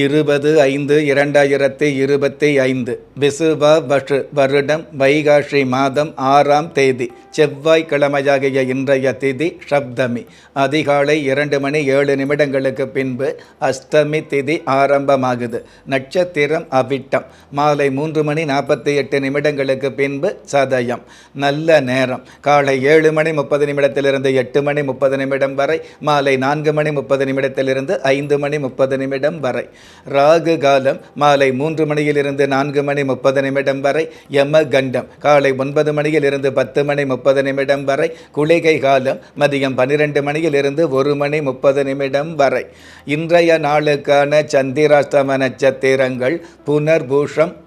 இருபது ஐந்து இரண்டாயிரத்தி இருபத்தி ஐந்து விசுவா வஷு வருடம் வைகாஷி மாதம் ஆறாம் தேதி செவ்வாய்க்கிழமையாகிய இன்றைய திதி சப்தமி. அதிகாலை இரண்டு மணி ஏழு நிமிடங்களுக்கு பின்பு அஷ்டமி திதி ஆரம்பமாகுது. நட்சத்திரம் அவிட்டம். மாலை மூன்று மணி நாற்பத்தி எட்டு நிமிடங்களுக்கு பின்பு சதயம். நல்ல நேரம். காலை ஏழு மணி முப்பது நிமிடத்திலிருந்து எட்டு மணி முப்பது நிமிடம் வரை மாலை நான்கு மணி முப்பது நிமிடத்திலிருந்து ஐந்து மணி முப்பது நிமிடம் வரை. ராகு காலம் மாலை மூன்று மணியிலிருந்து நான்கு மணி முப்பது நிமிடம் வரை யம கண்டம் காலை ஒன்பது மணியிலிருந்து பத்து மணி முப்பது நிமிடம் வரை குளிகை காலம் மதியம் பன்னிரெண்டு மணியிலிருந்து ஒரு மணி முப்பது நிமிடம் வரை. இன்றைய நாளுக்கான சந்திராஷ்டம நட்சத்திரங்கள் புனர்பூஷம்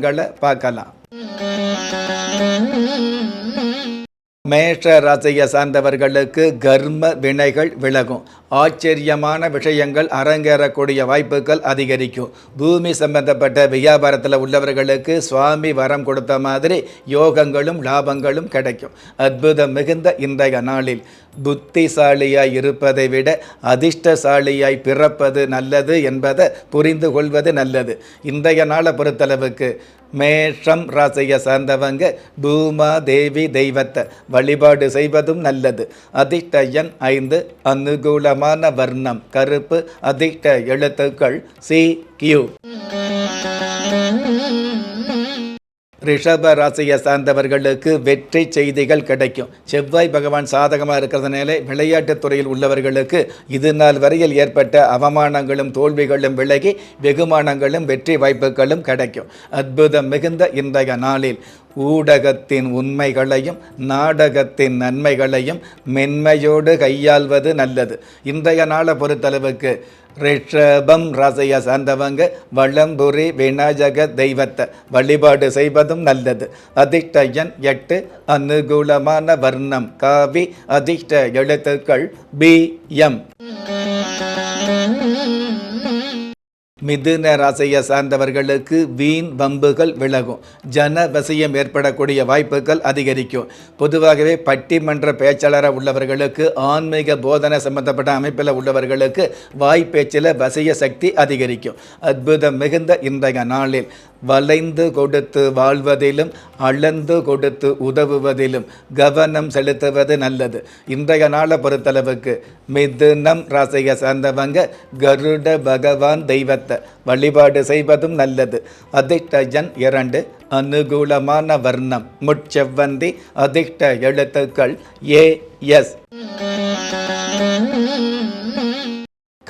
பலன்களை பார்க்கலாம். மேஷ ராசியை சார்ந்தவர்களுக்கு கர்ம வினைகள் விலகும். ஆச்சரியமான விஷயங்கள் அரங்கேறக்கூடிய வாய்ப்புகள் அதிகரிக்கும். பூமி சம்பந்தப்பட்ட வியாபாரத்தில் உள்ளவர்களுக்கு சுவாமி வரம் கொடுத்த மாதிரி யோகங்களும் லாபங்களும் கிடைக்கும். அற்புதம் மிகுந்த இன்றைய நாளில். புத்திசாலியாய் இருப்பதை விட அதிர்ஷ்டசாலியாய் பிறப்பது நல்லது என்பதை புரிந்து கொள்வது நல்லது. இன்றைய நாளை பொறுத்தளவுக்கு மேஷம் ராசியை சார்ந்தவங்க பூமா தேவி தெய்வத்தை வழிபாடு செய்வதும் நல்லது. அதிர்ஷ்ட எண் ஐந்து அனுகூலமான வர்ணம் கருப்பு அதிர்ஷ்ட எழுத்துக்கள் சி கியூ. ரிஷப ராசியை சார்ந்தவர்களுக்கு வெற்றி செய்திகள் கிடைக்கும். செவ்வாய் பகவான் சாதகமாக இருக்கிறதுனால விளையாட்டுத் துறையில் உள்ளவர்களுக்கு இது நாள் வரையில் ஏற்பட்ட அவமானங்களும் தோல்விகளும் விலகி வெகுமானங்களும் வெற்றி வாய்ப்புகளும் கிடைக்கும். அற்புதம் மிகுந்த இன்றைய நாளில் ஊடகத்தின் உண்மைகளையும் நாடகத்தின் நன்மைகளையும் மென்மையோடு கையாள்வது நல்லது. இன்றைய நாளை பொறுத்தளவுக்கு ரிஷபம் ரசைய சார்ந்தவங்க வளம்புரி விநாயக தெய்வத்தை வழிபாடு செய்வதும் நல்லது. அதிர்ஷ்ட எண் எட்டு அனுகூலமான வர்ணம் காவி அதிர்ஷ்ட எழுத்துக்கள் பி எம். மிதுன ராசியை சார்ந்தவர்களுக்கு வீண் வம்புகள் விலகும். ஜன வசியம் ஏற்படக்கூடிய வாய்ப்புகள் அதிகரிக்கும். பொதுவாகவே பட்டிமன்ற பேச்சாளராக உள்ளவர்களுக்கு ஆன்மீக போதனை சம்பந்தப்பட்ட அமைப்பில் உள்ளவர்களுக்கு வாய்ப்பேச்சில் வசிய சக்தி அதிகரிக்கும். அற்புதம் மிகுந்த இன்றைய நாளில். வளைந்து கொடுத்து வாழ்வதிலும் அளந்து கொடுத்து உதவுவதிலும் கவனம் செலுத்துவது நல்லது. இன்றைய நாளை பொறுத்தளவுக்கு மிதுனம் ராசியை சார்ந்தவங்க கருட பகவான் தெய்வத்தை வழிபாடு செய்வதும் நல்லது. அதிர்ஷ்டஜன் இரண்டு அனுகூலமான வர்ணம் முட்செவ்வந்தி அதிர்ஷ்ட எழுத்துக்கள் ஏ எஸ்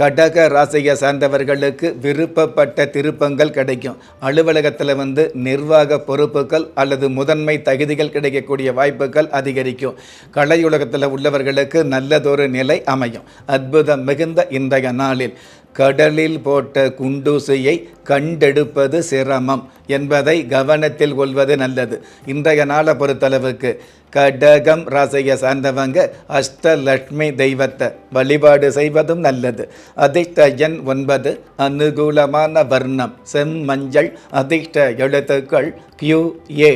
கடக ராசியை சார்ந்தவர்களுக்கு விருப்பப்பட்ட திருப்பங்கள் கிடைக்கும். அலுவலகத்தில் வந்து நிர்வாக பொறுப்புகள் அல்லது முதன்மை தகுதிகள் கிடைக்கக்கூடிய வாய்ப்புகள் அதிகரிக்கும். கலையுலகத்தில் உள்ளவர்களுக்கு நல்லதொரு நிலை அமையும். அற்புதம் மிகுந்த இன்றைய நாளில். கடலில் போட்ட குண்டூசியை கண்டெடுப்பது சிரமம் என்பதை கவனத்தில் கொள்வது நல்லது. இன்றைய நாளை பொறுத்தளவுக்கு கடகம் ராசியை சார்ந்தவங்க அஷ்டலட்சுமி தெய்வத்தை வழிபாடு செய்வதும் நல்லது. அதிர்ஷ்ட எண் ஒன்பது அனுகூலமான வர்ணம் செம்மஞ்சள் அதிர்ஷ்ட எழுத்துக்கள் கியூ ஏ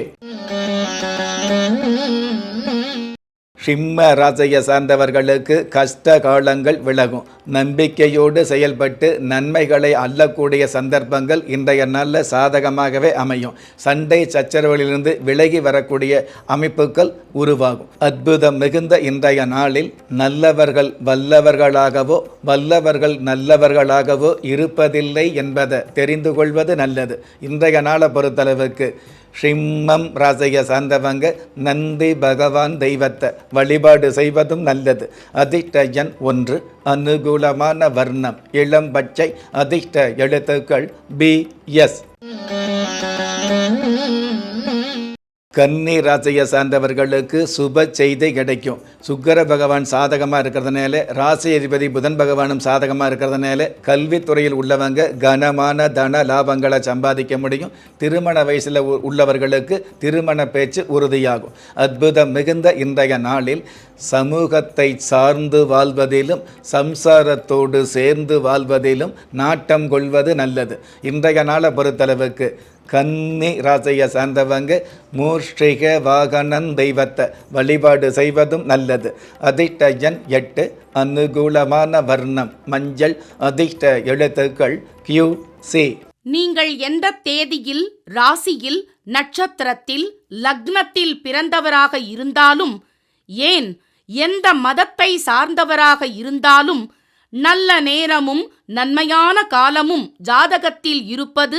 சிம்ம ராசியை சார்ந்தவர்களுக்கு கஷ்ட காலங்கள் விலகும். நம்பிக்கையோடு செயல்பட்டு நன்மைகளை அள்ளக்கூடிய சந்தர்ப்பங்கள் இன்றைய நாளில் சாதகமாகவே அமையும். சண்டை சச்சரவுகளிலிருந்து விலகி வரக்கூடிய அமைப்புகள் உருவாகும். அற்புதம் மிகுந்த இன்றைய நாளில் நல்லவர்கள் வல்லவர்களாகவோ வல்லவர்கள் நல்லவர்களாகவோ இருப்பதில்லை என்பதை தெரிந்து கொள்வது நல்லது. இன்றைய நாளை பொறுத்தளவுக்கு சிம்மம் ராசியை சார்ந்தவங்க நந்தி பகவான் தெய்வத்தை வழிபாடு செய்வதும் நல்லது. அதிர்ஷ்ட ஒன்று அனுகூலமான வர்ணம். இளம்பச்சை அதிர்ஷ்ட எழுத்துக்கள் பி எஸ். கன்னி ராசியை சார்ந்தவர்களுக்கு சுப செய்தி கிடைக்கும். சுக்கர பகவான் சாதகமாக இருக்கிறதுனால ராசி அதிபதி புதன் பகவானும் சாதகமாக இருக்கிறதுனால கல்வித்துறையில் உள்ளவங்க கனமான தன லாபங்களை சம்பாதிக்க முடியும். திருமண வயசில் உ- உள்ளவர்களுக்கு திருமண பேச்சு உறுதியாகும். அற்புதம் மிகுந்த இன்றைய நாளில் சமூகத்தை சார்ந்து வாழ்வதிலும் சம்சாரத்தோடு சேர்ந்து வாழ்வதிலும் நாட்டம் கொள்வது நல்லது. இன்றைய நாளை பொறுத்தளவுக்கு கன்னி ராசியை சார்ந்தவங்க மூஷ்டிக வாகனன் தெய்வத்தை வழிபாடு செய்வதும் நல்லது. அதிர்ஷ்ட எண் எட்டு அனுகூலமான வர்ணம். மஞ்சள் அதிர்ஷ்ட எழுத்துக்கள் கியூ சி நீங்கள் எந்த தேதியில் ராசியில் நட்சத்திரத்தில் லக்னத்தில் பிறந்தவராக இருந்தாலும் ஏன் எந்த மதத்தை சார்ந்தவராக இருந்தாலும் நல்ல நேரமும் நன்மையான காலமும் ஜாதகத்தில் இருப்பது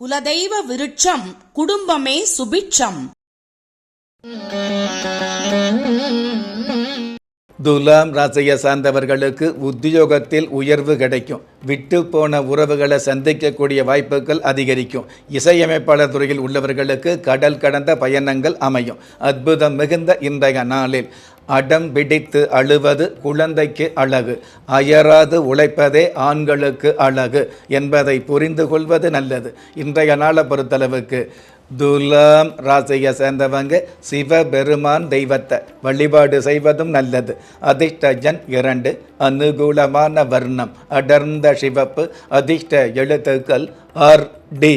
குலதெய்வ விருட்சம் குடும்பமே சுபிட்சம். துலாம் ராசியை சார்ந்தவர்களுக்கு உத்தியோகத்தில் உயர்வு கிடைக்கும். விட்டு போன உறவுகளை சந்திக்கக்கூடிய வாய்ப்புகள் அதிகரிக்கும். இசையமைப்பாளர் துறையில் உள்ளவர்களுக்கு கடல் கடந்த பயணங்கள் அமையும். அற்புதம் மிகுந்த இன்றைய நாளில். அடம் பிடித்து அழுவது குழந்தைக்கு அழகு. அயராது உழைப்பதே ஆண்களுக்கு அழகு என்பதை புரிந்து கொள்வது நல்லது. இன்றைய நாளை பொறுத்தளவுக்கு துலாம் ராசியை சேர்ந்தவங்க சிவபெருமான் தெய்வத்தை வழிபாடு செய்வதும் நல்லது. அதிர்ஷ்ட ஜன் இரண்டு அனுகூலமான வர்ணம் அடர்ந்த சிவப்பு அதிர்ஷ்ட எழுத்துக்கள் ஆர் டி.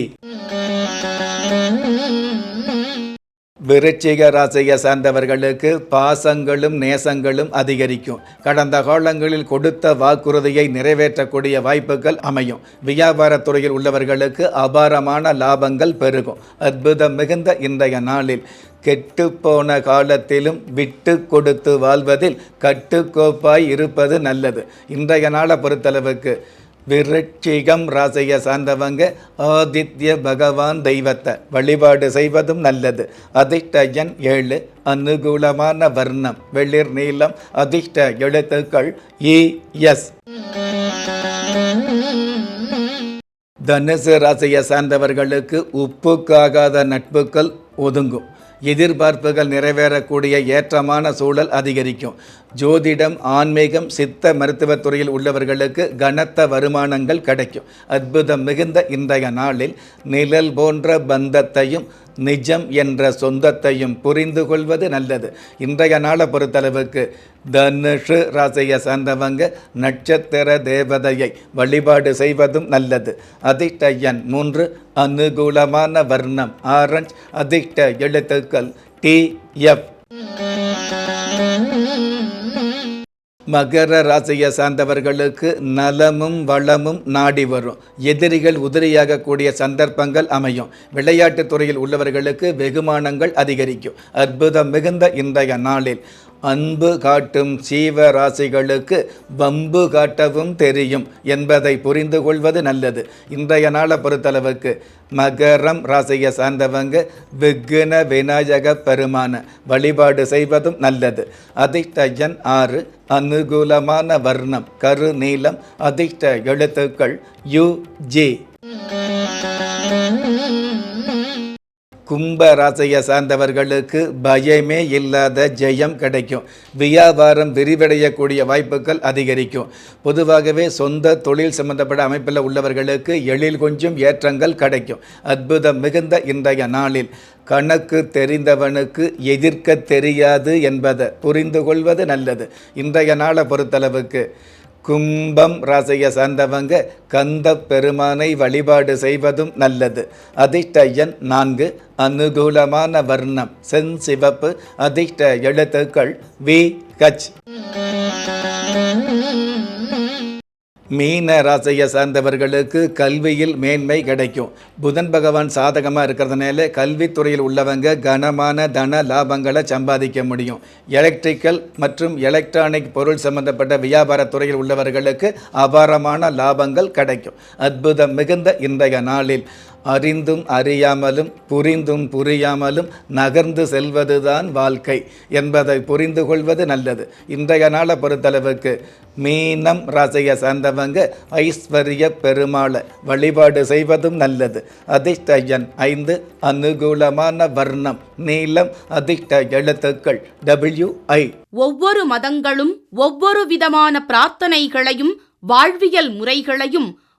விருச்சிக ராசியை சார்ந்தவர்களுக்கு பாசங்களும் நேசங்களும் அதிகரிக்கும். கடந்த காலங்களில் கொடுத்த வாக்குறுதியை நிறைவேற்றக்கூடிய வாய்ப்புகள் அமையும். வியாபாரத்துறையில் உள்ளவர்களுக்கு அபாரமான லாபங்கள் பெருகும். அற்புதம் மிகுந்த இன்றைய நாளில் கெட்டுப்போன காலத்திலும் விட்டு கொடுத்து வாழ்வதில் கட்டுக்கோப்பாய் இருப்பது நல்லது. இன்றைய நாளை பொறுத்தளவுக்கு விருட்சிகம் ராசியை சார்ந்தவங்க ஆதித்ய பகவான் தெய்வத்தை வழிபாடு செய்வதும் நல்லது. அதிர்ஷ்ட எண் ஏழு அனுகூலமான வர்ணம் வெளிர் நீளம் அதிர்ஷ்ட எழுத்துக்கள் இ எஸ். தனுசு ராசியை சார்ந்தவர்களுக்கு உப்புக்காகாத நட்புகள் ஒதுங்கும். எதிர்பார்ப்புகள் நிறைவேறக்கூடிய ஏற்றமான சூழல் அதிகரிக்கும். ஜோதிடம் ஆன்மீகம் சித்த மருத்துவத்துறையில் உள்ளவர்களுக்கு கனத்த வருமானங்கள் கிடைக்கும். அற்புதம் மிகுந்த இன்றைய நாளில் நிழல் போன்ற பந்தத்தையும் நிஜம் என்ற சொந்தத்தையும் புரிந்து கொள்வது நல்லது. இன்றைய நாளை பொறுத்தளவுக்கு தனுஷு ராசியை சார்ந்தவங்க நட்சத்திர தேவதையை வழிபாடு செய்வதும் நல்லது. அதிர்ஷ்ட எண் மூன்று அனுகூலமான வர்ணம். ஆரஞ்ச் அதிர்ஷ்ட எழுத்துக்கள் டி எஃப் மகர ராசியை சார்ந்தவர்களுக்கு நலமும் வளமும் நாடி வரும். எதிரிகள் உதிரியாகக்கூடிய சந்தர்ப்பங்கள் அமையும். விளையாட்டுத் துறையில் உள்ளவர்களுக்கு வெகுமானங்கள் அதிகரிக்கும். அற்புதம் மிகுந்த இன்றைய நாளில். அன்பு காட்டும் சீவராசிகளுக்கு வம்பு காட்டவும் தெரியும் என்பதை புரிந்து கொள்வது நல்லது. இன்றைய நாளை பொறுத்தளவுக்கு மகரம் ராசியை சார்ந்தவங்க விக்ன விநாயக பெருமான வழிபாடு செய்வதும் நல்லது. அதிர்ஷ்டஜன் ஆறு அனுகூலமான வர்ணம் கருநீளம் அதிர்ஷ்ட எழுத்துக்கள் யு ஜே. கும்ப ராசியை சார்ந்தவர்களுக்கு பயமே இல்லாத ஜெயம் கிடைக்கும். வியாபாரம் விரிவடையக்கூடிய வாய்ப்புகள் அதிகரிக்கும். பொதுவாகவே சொந்த தொழில் சம்பந்தப்பட்ட அமைப்பில் உள்ளவர்களுக்கு எழில் கொஞ்சம் ஏற்றங்கள் கிடைக்கும். அற்புதம் மிகுந்த இன்றைய நாளில். கணக்கு தெரிந்தவனுக்கு எதிர்க்க தெரியாது என்பதை புரிந்து கொள்வது நல்லது. இன்றைய நாளை பொறுத்தளவுக்கு கும்பம் ராசியை சார்ந்தவங்க கந்த பெருமானை வழிபாடு செய்வதும் நல்லது. அதிர்ஷ்டயன் நான்கு அனுகூலமான வர்ணம் செஞ்சிவப்பு அதிர்ஷ்ட எழுத்துக்கள் வி கச். மீன ராசியை சார்ந்தவர்களுக்கு கல்வியில் மேன்மை கிடைக்கும். புதன் பகவான் சாதகமாக இருக்கிறதுனால கல்வித்துறையில் உள்ளவங்க கனமான தன லாபங்களை சம்பாதிக்க முடியும். எலக்ட்ரிக்கல் மற்றும் எலக்ட்ரானிக் பொருள் சம்பந்தப்பட்ட வியாபாரத் துறையில் உள்ளவர்களுக்கு அபாரமான லாபங்கள் கிடைக்கும். அற்புதம் மிகுந்த இன்றைய நாளில். அறிந்தும் அறியாமலும் புரிந்தும் புரியாமலும் நகர்ந்து செல்வதுதான் வாழ்க்கை என்பதை புரிந்து கொள்வது நல்லது. இன்றைய நாளை பொறுத்தளவுக்கு மீனம் ராசியை சார்ந்தவங்க ஐஸ்வர்ய பெருமாளை வழிபாடு செய்வதும் நல்லது. அதிர்ஷ்டயன் ஐந்து அனுகூலமான வர்ணம் நீளம் அதிர்ஷ்ட எழுத்துக்கள் டபிள்யூ ஐ ஒவ்வொரு மதங்களும் ஒவ்வொரு விதமான பிரார்த்தனைகளையும் வாழ்வியல் முறைகளையும்